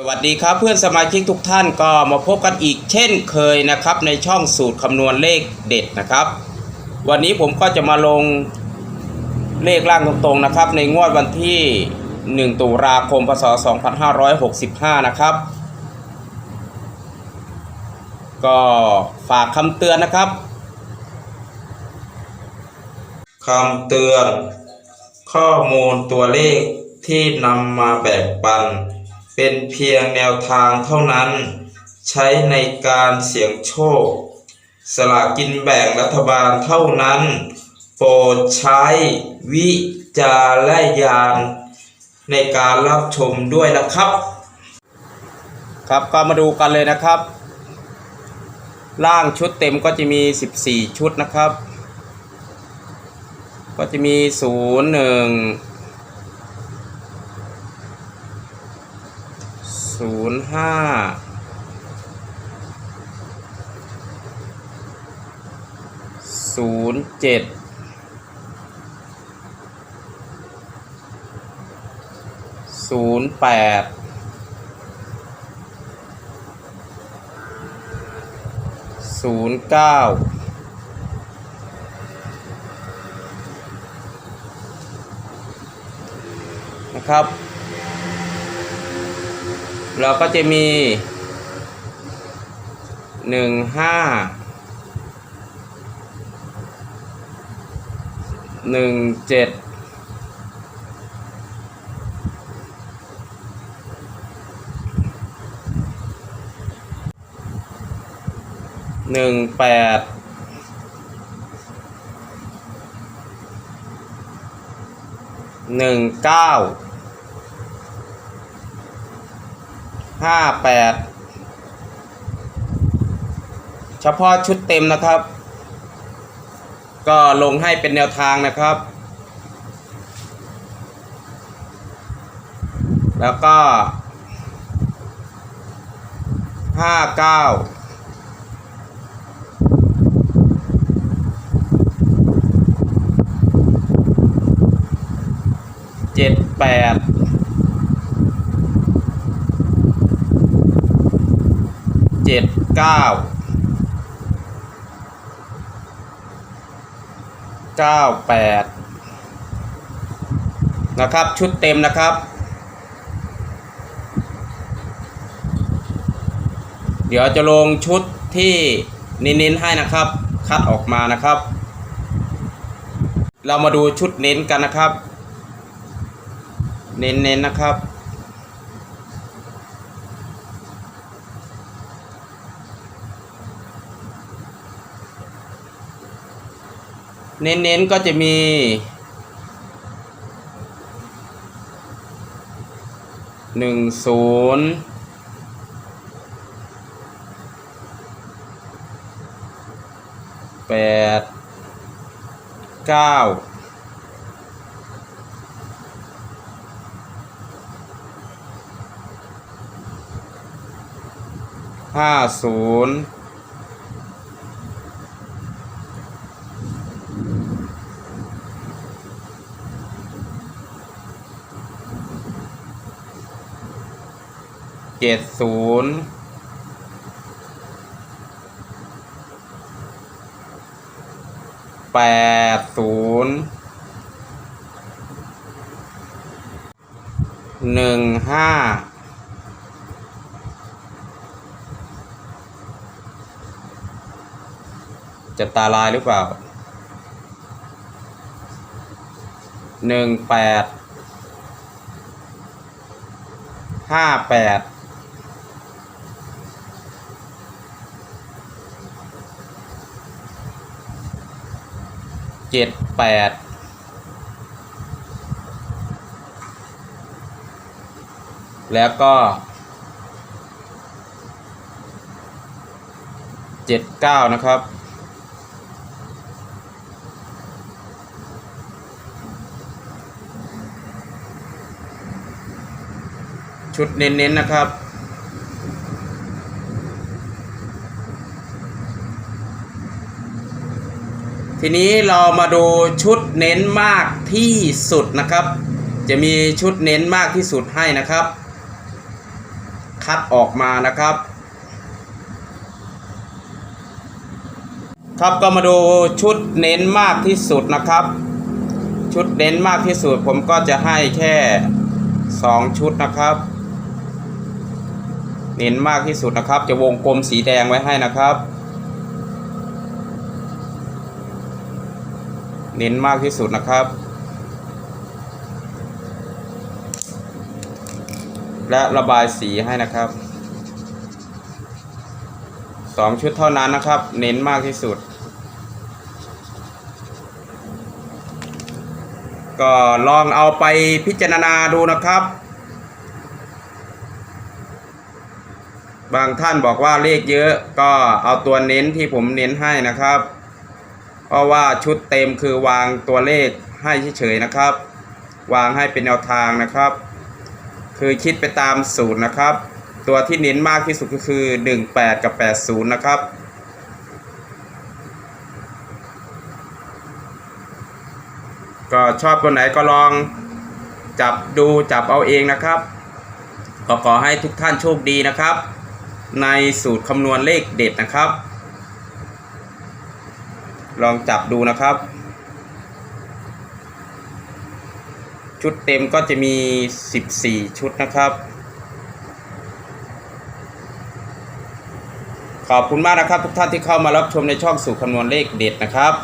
สวัสดีครับเพื่อนสมาชิกทุกท่านก็มาพบกันอีกเช่นเคยนะครับในช่องสูตรคำนวณเลขเด็ดนะครับ วันนี้ผมก็จะมาลงเลขล่างตรงๆนะครับ ในงวดวันที่ 1 ตุลาคมพศ 2565 นะครับ ก็ฝากคำเตือนนะครับคำเตือน ข้อมูลตัวเลขที่นำมาแบ่งปัน เป็นเพียงแนวทางเท่านั้น ใช้ในการเสี่ยงโชค สลากกินแบ่งรัฐบาลเท่านั้น โปรดใช้วิจารณญาณในการรับชมด้วยนะครับ ครับก็มาดูกันเลยนะครับ ล่างชุดเต็มก็จะมี 14 ชุดนะครับ ก็จะมี 0 1 ศูนย์ห้าศูนย์เจ็ดศูนย์แปดศูนย์เก้านะครับ เราก็จะมีหนึ่งห้าหนึ่งเจ็ดหนึ่งแปดหนึ่งเก้า ห้าแปดเฉพาะชุดเต็มนะครับ ก็ลงให้เป็นแนวทางนะครับ แล้วก็ห้าเก้าเจ็ดแปด เจ็ดเก้าเก้าแปดนะครับ ชุดเต็มนะครับ เดี๋ยวจะลงชุดที่เน้นๆให้นะครับ คัดออกมานะครับ เรามาดูชุดเน้นกันนะครับ เน้นๆนนะครับ เน้นๆก็จะมีหนึ่งศูนย์แปดเก้าห้าศูนย์ เจ็ดศูนย์แปดศูนย์หนึ่งห้าจะตาลายหรือเปล่าหนึ่งแปดห้าแปด เจ็ดแปดแล้วก็เจ็ดเก้านะครับ ชุดเน้นๆนะครับ ทีนี้เรามาดูชุดเน้นมากที่สุดนะครับ จะมีชุดเน้นมากที่สุดให้นะครับ คัดออกมานะครับ ครับก็มาดูชุดเน้นมากที่สุดนะครับ ชุดเน้นมากที่สุดผมก็จะให้แค่สองชุดนะครับ เน้นมากที่สุดนะครับ จะวงกลมสีแดงไว้ให้นะครับ เน้นมากที่สุดนะครับ และระบายสีให้นะครับสองชุดเท่านั้นนะครับ เน้นมากที่สุด ก็ลองเอาไปพิจารณาดูนะครับ บางท่านบอกว่าเลขเยอะก็เอาตัวเน้นที่ผมเน้นให้นะครับ เพราะว่าชุดเต็มคือวางตัวเลขให้เฉยๆนะครับ วางให้เป็นแนวทางนะครับ คือคิดไปตามสูตรนะครับ ตัวที่เน้นมากที่สุดก็คือ 18 กับ 80 นะครับก็ชอบตัวไหนก็ลองจับดูจับเอาเองนะครับก็ขอให้ทุกท่านโชคดีนะครับ ในสูตรคำนวณเลขเด็ดนะครับ ลองจับดูนะครับ ชุดเต็มก็จะมี 14 ชุดนะครับ ขอบคุณมากนะครับ ทุกท่านที่เข้ามารับชมในช่องสู่คำนวณเลขเด็ดนะครับ